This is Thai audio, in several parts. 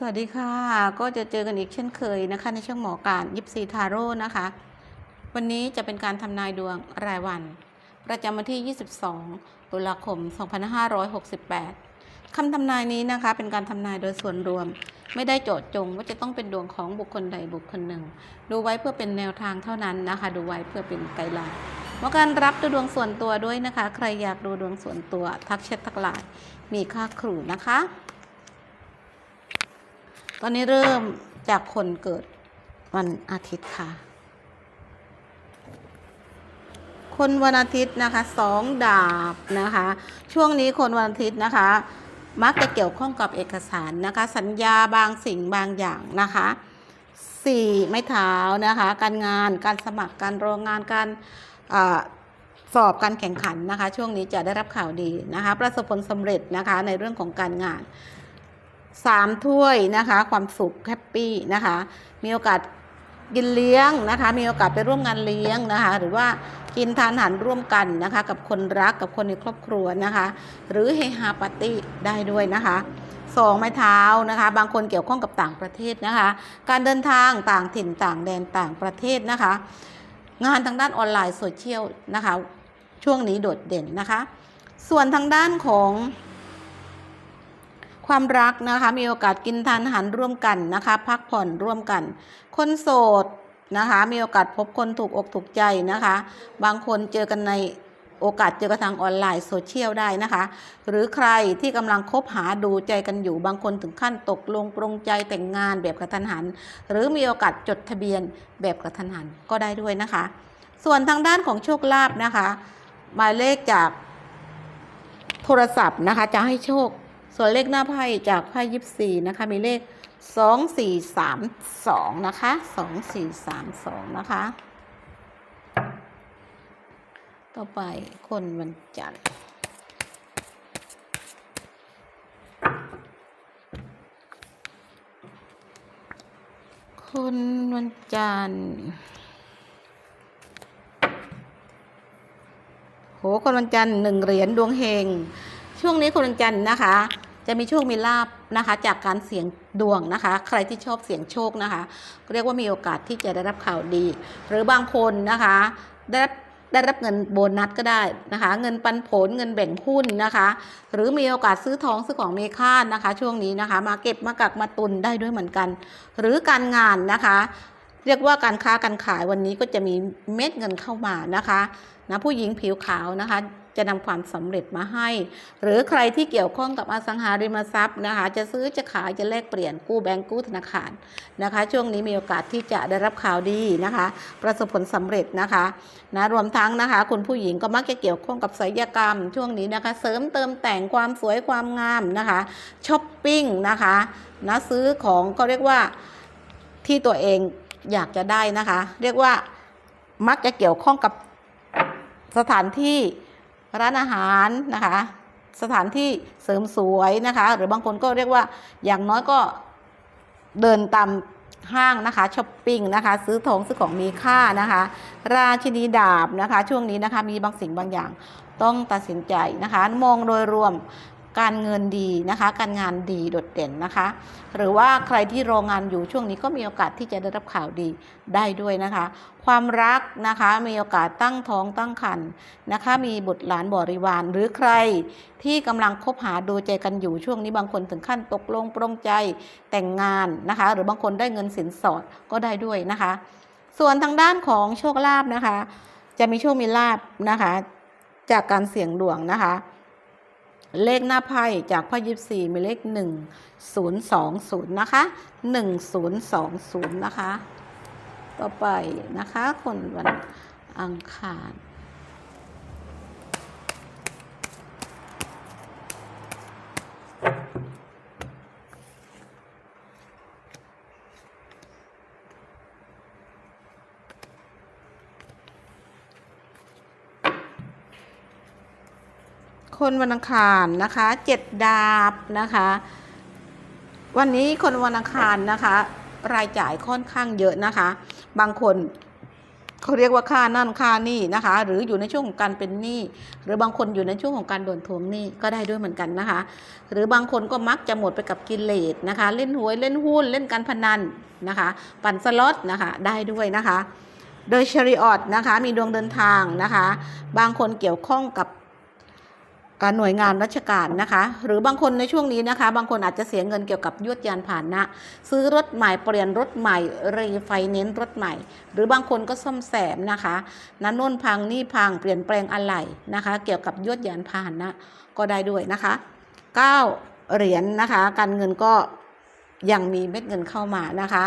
สวัสดีค่ะ ก็จะเจอกันอีกเช่นเคยนะคะ ในช่องหมอการยิปซีทาโร่นะคะ วันนี้จะเป็นการทำนายดวงรายวัน ประจำวันที่ 22 ตุลาคม 2568คำทำนายนี้นะคะ เป็นการทำนายโดยส่วนรวม ไม่ได้โจทย์จงว่าจะต้องเป็นดวงของบุคคลใดบุคคลหนึ่ง ดูไว้เพื่อเป็นแนวทางเท่านั้นนะคะ ดูไว้เพื่อเป็นไกด์ไลน์หมอการรับดูดวงส่วนตัวด้วยนะคะ ใครอยากดูดวงส่วนตัว ทักแชททักไลน์มีค่าครูนะคะ ตอนนี้เริ่มจากคนเกิดวันอาทิตย์ค่ะ คนวันอาทิตย์นะคะสองดาบนะคะ ช่วงนี้คนวันอาทิตย์นะคะ มักจะเกี่ยวข้องกับเอกสารนะคะ สัญญาบางสิ่งบางอย่างนะคะสี่ไม้เท้านะคะ การงานการสมัครการโรงงานการอสอบการแข่งขันนะคะ ช่วงนี้จะได้รับข่าวดีนะคะ ประสบผลสำเร็จนะคะในเรื่องของการงาน สามถ้วยนะคะ ความสุขแฮปปี้นะคะ มีโอกาสกินเลี้ยงนะคะ มีโอกาสไปร่วมงานเลี้ยงนะคะ หรือว่ากินทานอาหารร่วมกันนะคะ กับคนรักกับคนในครอบครัวนะคะ หรือเฮฮาปาร์ตี้ได้ด้วยนะคะสองไม้เท้านะคะ บางคนเกี่ยวข้องกับต่างประเทศนะคะ การเดินทางต่างถิ่นต่างแดนต่างประเทศนะคะ งานทางด้านออนไลน์โซเชียลนะคะ ช่วงนี้โดดเด่นนะคะ ส่วนทางด้านของ ความรักนะคะมีโอกาสกินทานอาหารร่วมกันนะคะ พักผ่อนร่วมกัน คนโสดนะคะ มีโอกาสพบคนถูกอกถูกใจนะคะ บางคนเจอกันในโอกาสเจอกันทางออนไลน์โซเชียลได้นะคะ หรือใครที่กำลังคบหาดูใจกันอยู่บางคนถึงขั้นตกลงปรงใจแต่งงานแบบกระทันหัน หรือมีโอกาสจดทะเบียนแบบกระทันหันก็ได้ด้วยนะคะ ส่วนทางด้านของโชคลาภนะคะ หมายเลขจากโทรศัพท์นะคะจะให้โชค ส่วนเลขหน้าไพ่จากไพ่ยิปซีนะคะ มีเลขสองสี่สามสองนะคะสองสี่สามสองนะคะ ต่อไปคนวันจันทร์คนวันจันทร์โหคนวันจันทร์หนึ่งเหรียญดวงเฮงช่วงนี้คนวันจันทร์นะคะ จะมีโชคมีลาบนะคะ จากการเสี่ยงดวงนะคะ ใครที่ชอบเสี่ยงโชคนะคะ เรียกว่ามีโอกาสที่จะได้รับข่าวดี หรือบางคนนะคะได้รับได้รับเงินโบนัสก็ได้นะคะ เงินปันผลเงินแบ่งหุ้นนะคะ หรือมีโอกาสซื้อทองซื้อของมีค่านะคะ ช่วงนี้นะคะ มาเก็บมากักมาตุนได้ด้วยเหมือนกัน หรือการงานนะคะ เรียกว่าการค้าการขายวันนี้ก็จะมีเม็ดเงินเข้ามานะคะนะผู้หญิงผิวขาวนะคะจะนำความสำเร็จมาให้ หรือใครที่เกี่ยวข้องกับอสังหาริมทรัพย์นะคะ จะซื้อจะขายจะแลกเปลี่ยนกู้แบงก์กู้ธนาคารนะคะ ช่วงนี้มีโอกาสที่จะได้รับข่าวดีนะคะ ประสบผลสำเร็จนะคะนะรวมทั้งนะคะ คุณผู้หญิงก็มักจะเกี่ยวข้องกับศิลปกรรม ช่วงนี้นะคะ เสริมเติมแต่งความสวยความงามนะคะช้อปปิ้งนะคะนะซื้อของก็เรียกว่าที่ตัวเอง อยากจะได้นะคะ เรียกว่ามักจะเกี่ยวข้องกับสถานที่ร้านอาหารนะคะ สถานที่เสริมสวยนะคะ หรือบางคนก็เรียกว่าอย่างน้อยก็เดินตามห้างนะคะช้อปปิ้งนะคะซื้อของซื้อของมีค่านะคะ ราชินีดาบนะคะ ช่วงนี้นะคะมีบางสิ่งบางอย่างต้องตัดสินใจนะคะ มองโดยรวม การเงินดีนะคะ การงานดีโดดเด่นนะคะ หรือว่าใครที่รองานอยู่ช่วงนี้ก็มีโอกาสที่จะได้รับข่าวดีได้ด้วยนะคะ ความรักนะคะมีโอกาสตั้งท้องตั้งครรภ์นะคะ มีบุตรหลานบริวาร หรือใครที่กำลังคบหาดูใจกันอยู่ช่วงนี้บางคนถึงขั้นตกลงปรงใจแต่งงานนะคะ หรือบางคนได้เงินสินสอดก็ได้ด้วยนะคะ ส่วนทางด้านของโชคลาภนะคะ จะมีโชคมีลาภนะคะ จากการเสี่ยงดวงนะคะ เลขหน้าไพ่จากไพ่ยิบสี่มีเลขหนึ่งศูนย์สองศูนย์นะคะหนึ่งศูนย์สองศูนย์นะคะ ต่อไปนะคะ คนวันอังคาร คนวันอังคารนะคะเจ็ดดาบนะคะ วันนี้คนวันอังคารนะคะ รายจ่ายค่อนข้างเยอะนะคะ บางคนเขาเรียกว่าค่านั่นค่านี่นะคะ หรืออยู่ในช่วงของการเป็นหนี้หรือบางคนอยู่ในช่วงของการโดนทวงหนี้ก็ได้ด้วยเหมือนกันนะคะ หรือบางคนก็มักจะหมดไปกับกิเลสนะคะ เล่นหวยเล่นหุ้นเล่นการพนันนะคะ ปั่นสล็อตนะคะได้ด้วยนะคะ โดยชริออตนะคะมีดวงเดินทางนะคะ บางคนเกี่ยวข้องกับ หน่วยงานราชการนะคะ หรือบางคนในช่วงนี้นะคะ บางคนอาจจะเสียเงินเกี่ยวกับยวดยานผ่านนะซื้อรถใหม่เปลี่ยนรถใหม่รีไฟแนนรถใหม่ หรือบางคนก็ซ่อมแซมนะคะนั้นน่นพังนี่พังเปลี่ยนแปลงอะไหล่นะคะ เกี่ยวกับยวดยานพาหนะก็ได้ด้วยนะคะ9เหรียญนะคะ การเงินก็ยังมีเม็ดเงินเข้ามานะคะ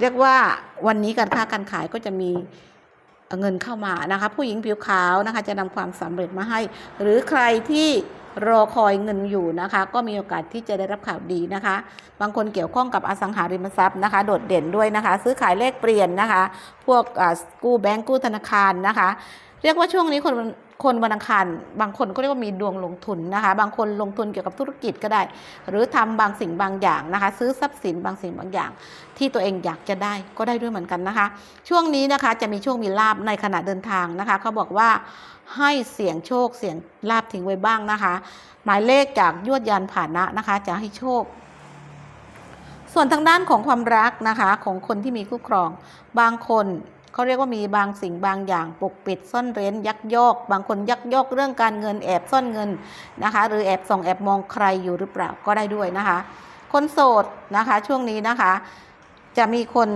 เรียกว่าวันนี้การค้าการขายก็จะมี เงินเข้ามานะคะ ผู้หญิงผิวขาวนะคะจะนำความสำเร็จมาให้ หรือใครที่รอคอยเงินอยู่นะคะ ก็มีโอกาสที่จะได้รับข่าวดีนะคะ บางคนเกี่ยวข้องกับอสังหาริมทรัพย์นะคะ โดดเด่นด้วยนะคะ ซื้อขายเลขเปลี่ยนนะคะ พวกกู้แบงก์กู้ธนาคารนะคะ เรียกว่าช่วงนี้คน คนวันอังคารบางคนก็เรียกว่ามีดวงลงทุนนะคะ บางคนลงทุนเกี่ยวกับธุรกิจก็ได้ หรือทำบางสิ่งบางอย่างนะคะ ซื้อทรัพย์สินบางสิ่งบางอย่าง ที่ตัวเองอยากจะได้ก็ได้ด้วยเหมือนกันนะคะ ช่วงนี้นะคะจะมีโชคมีลาบในขณะเดินทางนะคะเขาบอกว่าให้เสี่ยงโชคเสี่ยงลาบทิ้งไว้บ้างนะคะ หมายเลขจากยวดยานผ่านะนะคะ จะให้โชค ส่วนทางด้านของความรักนะคะ ของคนที่มีคู่ครอง บางคน เขาเรียกว่ามีบางสิ่งบางอย่างปกปิดซ่อนเร้นยักยอก บางคนยักยอกเรื่องการเงินแอบซ่อนเงินนะคะ หรือแอบส่องแอบมองใครอยู่หรือเปล่าก็ได้ด้วยนะคะ คนโสดนะคะช่วงนี้นะคะ จะมีคน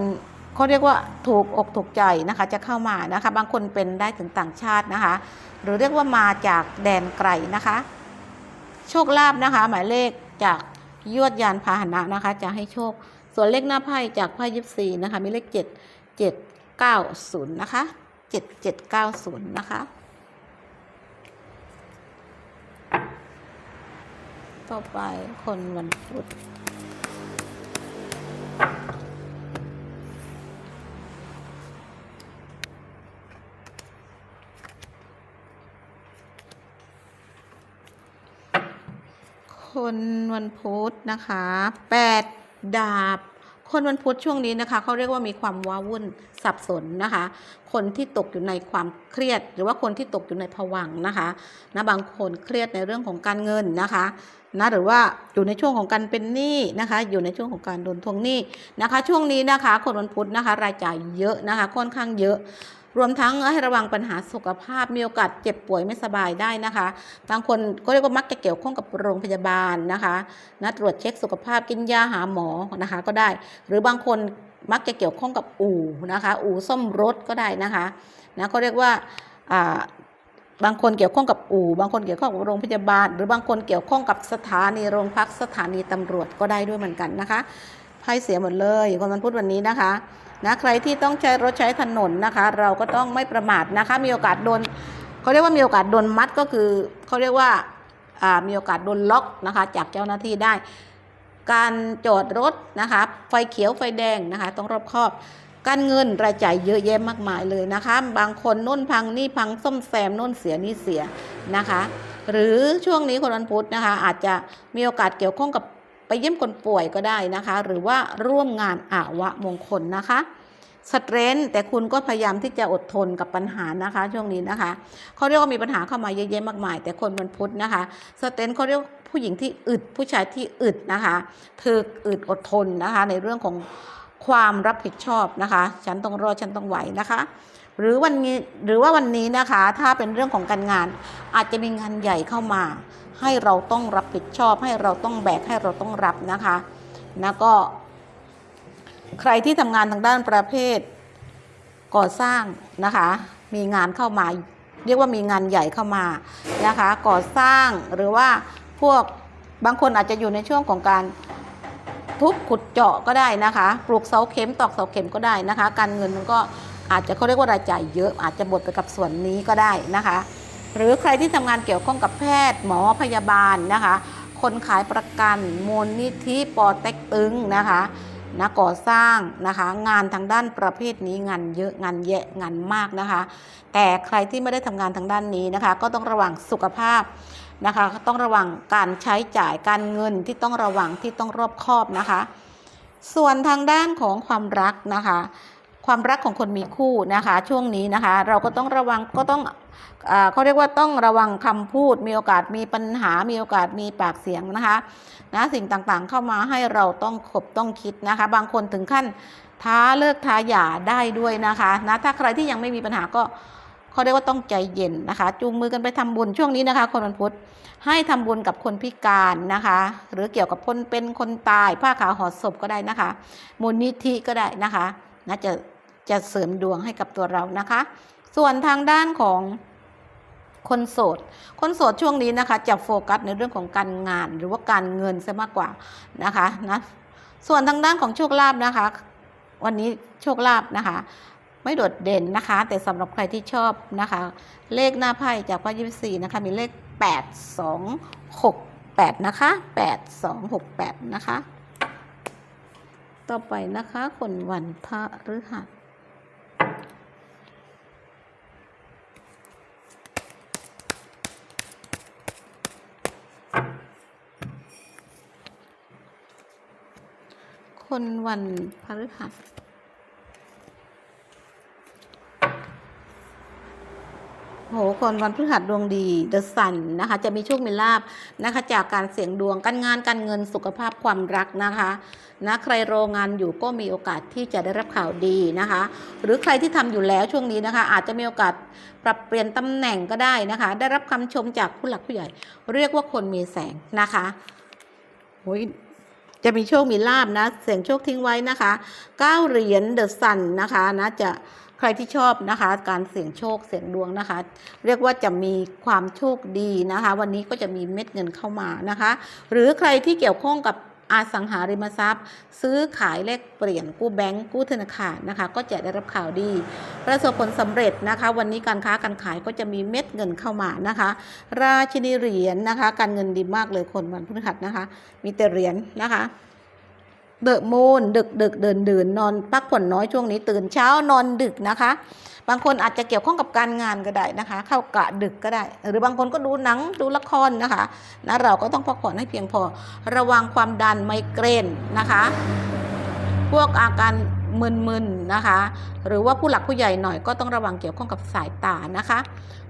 เขาเรียกว่าถูกอกถูกใจนะคะจะเข้ามานะคะ บางคนเป็นได้ถึงต่างชาตินะคะ หรือเรียกว่ามาจากแดนไกลนะคะ โชคลาภนะคะ หมายเลขจากยวดยานพาหนะนะคะ จะให้โชค ส่วนเลขหน้าไพ่จากไพ่ยิปซีนะคะ มีเลขเจ็ดเจ็ด เก้าศูนย์นะคะเจ็ดเจ็ดเก้าศูนย์นะคะ ต่อไปคนวันพุธคนวันพุธนะคะแปดดาบ คนวันพุธช่วงนี้นะคะเขาเรียกว่ามีความว้าวุ่นสับสนนะคะ คนที่ตกอยู่ในความเครียด หรือว่าคนที่ตกอยู่ในผวังนะคะนะบางคนเครียดในเรื่องของการเงินนะคะนะหรือว่าอยู่ในช่วงของการเป็นหนี้นะคะ อยู่ในช่วงของการโดนทวงหนี้นะคะ ช่วงนี้นะคะ คนวันพุธนะคะ รายจ่ายเยอะนะคะ ค่อนข้างเยอะ รวมทั้งให้ระวังปัญหาสุขภาพมีโอกาสเจ็บป่วยไม่สบายได้นะคะ บางคนก็เรียกว่ามักจะเกี่ยวข้องกับโรงพยาบาลนะคะนะตรวจเช็คสุขภาพกินยาหาหมอนะคะก็ได้ หรือบางคนมักจะเกี่ยวข้องกับอู่นะคะ อู่ซ่อมรถก็ได้นะคะนะก็เรียกว่าบางคนเกี่ยวข้องกับอู่ บางคนเกี่ยวข้องกับโรงพยาบาล หรือบางคนเกี่ยวข้องกับสถานีโรงพักสถานีตำรวจก็ได้ด้วยเหมือนกันนะคะไพ่เสียหมดเลยคนวันพุธวันนี้นะคะ นะใครที่ต้องใช้รถใช้ถนนนะคะ เราก็ต้องไม่ประมาทนะคะ มีโอกาสโดนเขาเรียกว่ามีโอกาสโดนมัดก็คือเขาเรียกว่ามีโอกาสโดนล็อกนะคะ จากเจ้าหน้าที่ได้ การจอดรถนะคะ ไฟเขียวไฟแดงนะคะ ต้องรอบคอบการเงินรายจ่ายเยอะแยะมากมายเลยนะคะ บางคนน่นพังนี่พังส้มแซมน่นเสียนี่เสียนะคะ หรือช่วงนี้คนวันพุธนะคะ อาจจะมีโอกาสเกี่ยวข้องกับ ไปเยี่ยมคนป่วยก็ได้นะคะ หรือว่าร่วมงานอาวะมงคลนะคะสเตรนท์แต่คุณก็พยายามที่จะอดทนกับปัญหานะคะ ช่วงนี้นะคะเขาเรียกว่ามีปัญหาเข้ามาเยอะแยะมากมาย แต่คนวันพุทธนะคะสเตรนท์เขาเรียกผู้หญิงที่อึดผู้ชายที่อึดนะคะถึกอึดอดทนนะคะ ในเรื่องของความรับผิดชอบนะคะ ฉันต้องรอดฉันต้องไหวนะคะ หรือวันนี้หรือว่าวันนี้นะคะ ถ้าเป็นเรื่องของการงานอาจจะมีงานใหญ่เข้ามา ให้เราต้องรับผิดชอบ ให้เราต้องแบกให้เราต้องรับนะคะแล้วก็ ใครที่ทำงานทางด้านประเภทก่อสร้างนะคะ มีงานเข้ามา เรียกว่ามีงานใหญ่เข้ามานะคะ ก่อสร้างหรือว่าพวกบางคนอาจจะอยู่ในช่วงของการทุบขุดเจาะก็ได้นะคะ ปลูกเสาเข็มตอกเสาเข็มก็ได้นะคะ การเงินมันก็อาจจะเขาเรียกว่ารายจ่ายเยอะอาจจะบดไปกับส่วนนี้ก็ได้นะคะ หรือใครที่ทำงานเกี่ยวข้องกับแพทย์ หมอพยาบาลนะคะ คนขายประกันมูลนิธิปอเต็กตึงนะคะนะก่อสร้างนะคะ งานทางด้านประเภทนี้งานเยอะงานแยะงานมากนะคะ แต่ใครที่ไม่ได้ทำงานทางด้านนี้นะคะ ก็ต้องระวังสุขภาพนะคะต้องระวังการใช้จ่ายการเงินที่ต้องระวังที่ต้องรอบคอบนะคะ ส่วนทางด้านของความรักนะคะ ความรักของคนมีคู่นะคะ ช่วงนี้นะคะ เราก็ต้องระวังก็ต้อง เขาเรียกว่าต้องระวังคำพูด มีโอกาสมีปัญหา มีโอกาสมีปากเสียงนะคะนะสิ่งต่างๆเข้ามาให้เราต้องขบต้องคิดนะคะ บางคนถึงขั้นท้าเลิกท้าหย่าได้ด้วยนะคะนะถ้าใครที่ยังไม่มีปัญหาก็เขาเรียกว่าต้องใจเย็นนะคะ จูงมือกันไปทำบุญช่วงนี้นะคะ คนวันพุธให้ทำบุญกับคนพิการนะคะ หรือเกี่ยวกับคนเป็นคนตายผ้าขาวห่อศพก็ได้นะคะ มูลนิธิก็ได้นะคะนะจะจะเสริมดวงให้กับตัวเรานะคะ ส่วนทางด้านของ คนโสด คนโสดช่วงนี้นะคะจะโฟกัสในเรื่องของการงานหรือว่าการเงินซะมากกว่านะคะนะส่วนทางด้านของโชคลาภนะคะ วันนี้โชคลาภนะคะ ไม่โดดเด่นนะคะ แต่สำหรับใครที่ชอบนะคะ เลขหน้าไพ่จากไพ่ยิปซีนะคะ มีเลข 8 2 6 8 นะคะ 8 2 6 8 นะคะ ต่อไปนะคะคนวันพระฤหัส คนวันพฤหัสโหคนวันพฤหัสดวงดีเดอะซันนะคะ จะมีโชคมีลาบนะคะ จากการเสี่ยงดวงการงานการเงินสุขภาพความรักนะคะนะใครโรงงานอยู่ก็มีโอกาสที่จะได้รับข่าวดีนะคะ หรือใครที่ทำอยู่แล้วช่วงนี้นะคะ อาจจะมีโอกาสปรับเปลี่ยนตำแหน่งก็ได้นะคะ ได้รับคำชมจากผู้หลักผู้ใหญ่ เรียกว่าคนมีแสงนะคะโอ้ย จะมีโชคมีลาบนะ เสียงโชคทิ้งไว้นะคะ9เหรียญเดอะซันนะคะนะจะใครที่ชอบนะคะ การเสี่ยงโชคเสี่ยงดวงนะคะ เรียกว่าจะมีความโชคดีนะคะ วันนี้ก็จะมีเม็ดเงินเข้ามานะคะ หรือใครที่เกี่ยวข้องกับ อสังหาริมทรัพย์ ซื้อขายแลกเปลี่ยนกู้แบงก์กู้ธนาคารนะคะ ก็จะได้รับข่าวดี ประสบผลสำเร็จนะคะ วันนี้การค้าการขายก็จะมีเม็ดเงินเข้ามานะคะ ราชินีเหรียญนะคะ การเงินดีมากเลยคนวันพฤหัสนะคะ มีแต่เหรียญนะคะเดอะมูนดึกดึกเดินเดินนอนพักผ่อนน้อยช่วงนี้ตื่นเช้านอนดึกนะคะ บางคนอาจจะเกี่ยวข้องกับการงานก็ได้นะคะ เข้ากะดึกก็ได้ หรือบางคนก็ดูหนังดูละครนะคะนะเราก็ต้องพักผ่อนให้เพียงพอ ระวังความดันไมเกรนนะคะ พวกอาการมึนๆนะคะ หรือว่าผู้หลักผู้ใหญ่หน่อยก็ต้องระวังเกี่ยวข้องกับสายตานะคะ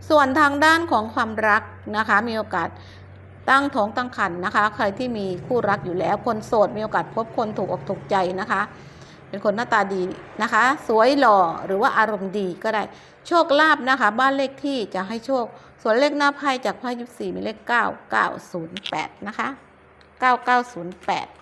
ส่วนทางด้านของความรักนะคะ มีโอกาสตั้งท้องตั้งครรภ์นะคะ ใครที่มีคู่รักอยู่แล้วคนโสดมีโอกาสพบคนถูกอกถูกใจนะคะ เป็นคนหน้าตาดีนะคะ สวยหล่อหรือว่าอารมณ์ดีก็ได้ โชคลาภนะคะ บ้านเลขที่จะให้โชค ส่วนเลขหน้าไพ่จากไพ่ยุบสี่มีเลข9908นะคะ9908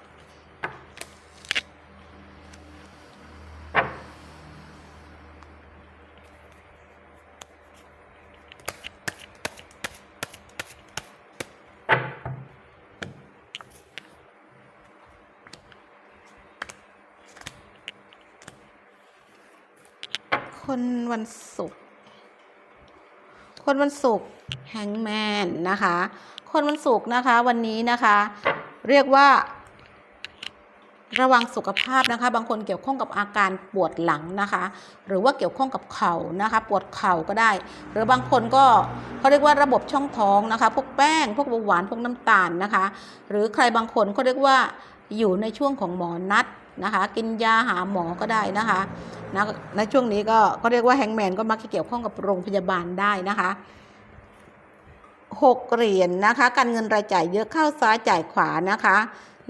คนวันศุกร์คนวันศุกร์แฮงแมนนะคะ คนวันศุกร์นะคะวันนี้นะคะ เรียกว่า ระวังสุขภาพนะคะ บางคนเกี่ยวข้องกับอาการปวดหลังนะคะ หรือว่าเกี่ยวข้องกับเข่านะคะ ปวดเข่าก็ได้ หรือบางคนก็เขาเรียกว่าระบบช่องท้องนะคะ พวกแป้ง พวกเบาหวานพวกน้ำตาลนะคะ หรือใครบางคนเขาเรียกว่าอยู่ในช่วงของหมอนัดนะคะ กินยาหาหมอก็ได้นะคะ นะในช่วงนี้ก็เขาเรียกว่าแฮงแมนก็มักจะเกี่ยวข้องกับโรงพยาบาลได้นะคะหกเหรียญนะคะ การเงินรายจ่ายเยอะเข้าซ้ายจ่ายขวานะคะ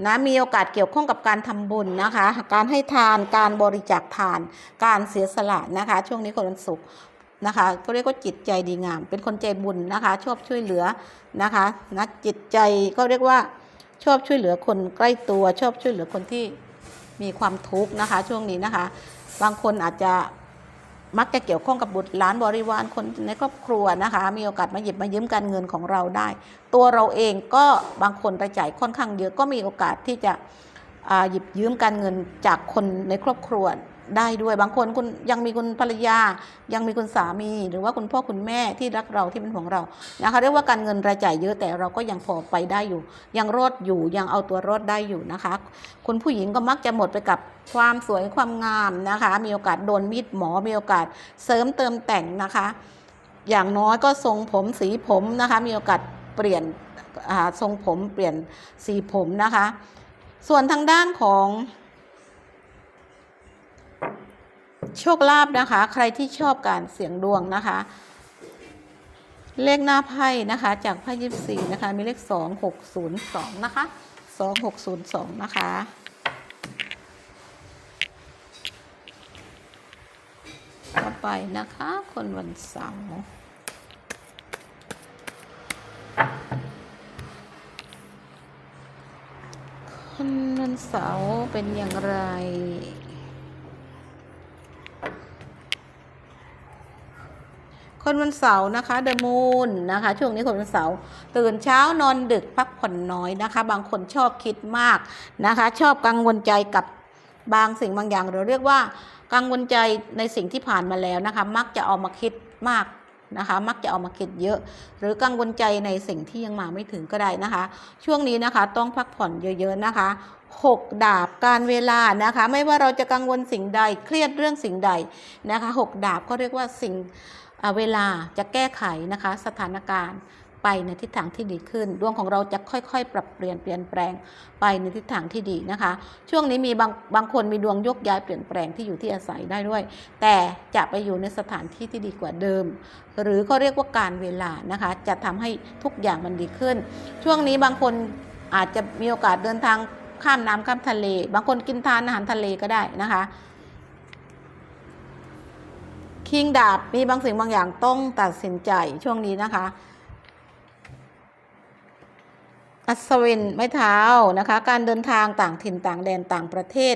นะมีโอกาสเกี่ยวข้องกับการทำบุญนะคะ การให้ทานการบริจาคทาน การเสียสละนะคะ ช่วงนี้คนวันศุกร์นะคะ ก็เรียกว่าจิตใจดีงาม เป็นคนใจบุญนะคะ ชอบช่วยเหลือนะคะนะจิตใจก็เรียกว่าชอบช่วยเหลือคนใกล้ตัว ชอบช่วยเหลือคนที่ มีความทุกข์นะคะ ช่วงนี้นะคะ บางคนอาจจะมักจะเกี่ยวข้องกับบุตรหลานบริวารคนในครอบครัวนะคะ มีโอกาสมาหยิบมายืมการเงินของเราได้ ตัวเราเองก็บางคนรายจ่ายค่อนข้างเยอะก็มีโอกาสที่จะหยิบยืมการเงินจากคนในครอบครัว ได้ด้วยบางคนคุณยังมีคุณภรรยา ยังมีคุณสามี หรือว่าคุณพ่อคุณแม่ที่รักเราที่เป็นห่วงเรานะคะเรียกว่าการเงินรายจ่ายเยอะแต่เราก็ยังพอไปได้อยู่ ยังรอดอยู่ยังเอาตัวรอดได้อยู่นะคะ คุณผู้หญิงก็มักจะหมดไปกับความสวยความงามนะคะ มีโอกาสโดนมีดหมอมีโอกาสเสริมเติมแต่งนะคะ อย่างน้อยก็ทรงผมสีผมนะคะ มีโอกาสเปลี่ยนทรงผมเปลี่ยนสีผมนะคะ ส่วนทางด้านของ โชคลาภนะคะ ใครที่ชอบการเสี่ยงดวงนะคะ เลขหน้าไพ่นะคะ จากไพ่ยิบสี่นะคะ มีเลขสองหกศูนย์สองนะคะสองหกศูนย์สองนะคะต่อไปนะคะ คนวันเสาร์คนวันเสาร์เป็นอย่างไร คนวันเสาร์นะคะเดอะมูนนะคะ ช่วงนี้คนวันเสาร์ตื่นเช้านอนดึกพักผ่อนน้อยนะคะ บางคนชอบคิดมากนะคะ ชอบกังวลใจกับบางสิ่งบางอย่างเราเรียกว่ากังวลใจในสิ่งที่ผ่านมาแล้วนะคะ มักจะเอามาคิดมากนะคะ มักจะเอามาคิดเยอะ หรือกังวลใจในสิ่งที่ยังมาไม่ถึงก็ได้นะคะ ช่วงนี้นะคะต้องพักผ่อนเยอะๆนะคะหกดาบการเวลานะคะ ไม่ว่าเราจะกังวลสิ่งใดเครียดเรื่องสิ่งใดนะคะหกดาบก็เรียกว่าสิ่ง เวลาจะแก้ไขนะคะสถานการณ์ไปในทิศทางที่ดีขึ้น ดวงของเราจะค่อยๆ ปรับเปลี่ยนเปลี่ยนแปลงไปในทิศทางที่ดีนะคะ ช่วงนี้มีบางบางคนมีดวงยกย้ายเปลี่ยนแปลงที่อยู่ที่อาศัยได้ด้วย แต่จะไปอยู่ในสถานที่ที่ดีกว่าเดิม หรือเขาเรียกว่าการเวลานะคะ จะทำให้ทุกอย่างมันดีขึ้น ช่วงนี้บางคนอาจจะมีโอกาสเดินทางข้ามน้ำข้ามทะเล บางคนกินทานอาหารทะเลก็ได้นะคะ คิงดาบมีบางสิ่งบางอย่างต้องตัดสินใจช่วงนี้นะคะ อัศวินไม้เท้านะคะ การเดินทางต่างถิ่นต่างแดนต่างประเทศ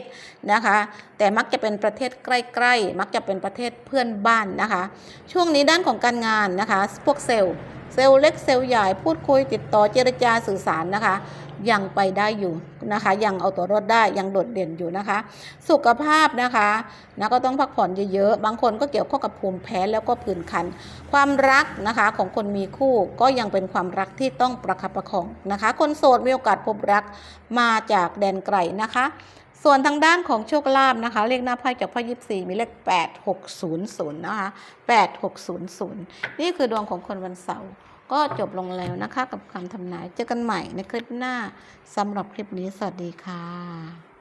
นะคะ แต่มักจะเป็นประเทศใกล้ๆ มักจะเป็นประเทศเพื่อนบ้านนะคะ ช่วงนี้ด้านของการงานนะคะ พวกเซลล์เซลล์เล็กเซลล์ใหญ่พูดคุยติดต่อเจรจาสื่อสารนะคะ ยังไปได้อยู่นะคะ ยังเอาตัวรอดได้ยังโดดเด่นอยู่นะคะ สุขภาพนะคะนะก็ต้องพักผ่อนเยอะๆ บางคนก็เกี่ยวข้องกับภูมิแพ้แล้วก็ผื่นคัน ความรักนะคะของคนมีคู่ก็ยังเป็นความรักที่ต้องประคับประคองนะคะ คนโสดมีโอกาสพบรักมาจากแดนไกลนะคะส่วนทางด้านของโชคลาภนะคะ เลขหน้าไพ่จากไพ่ยิปซีมีเลข8600นะคะ8600นี่คือดวงของคนวันเสาร์ ก็จบลงแล้วนะคะ กับคำทำนายเจอกันใหม่ในคลิปหน้าสำหรับคลิปนี้สวัสดีค่ะ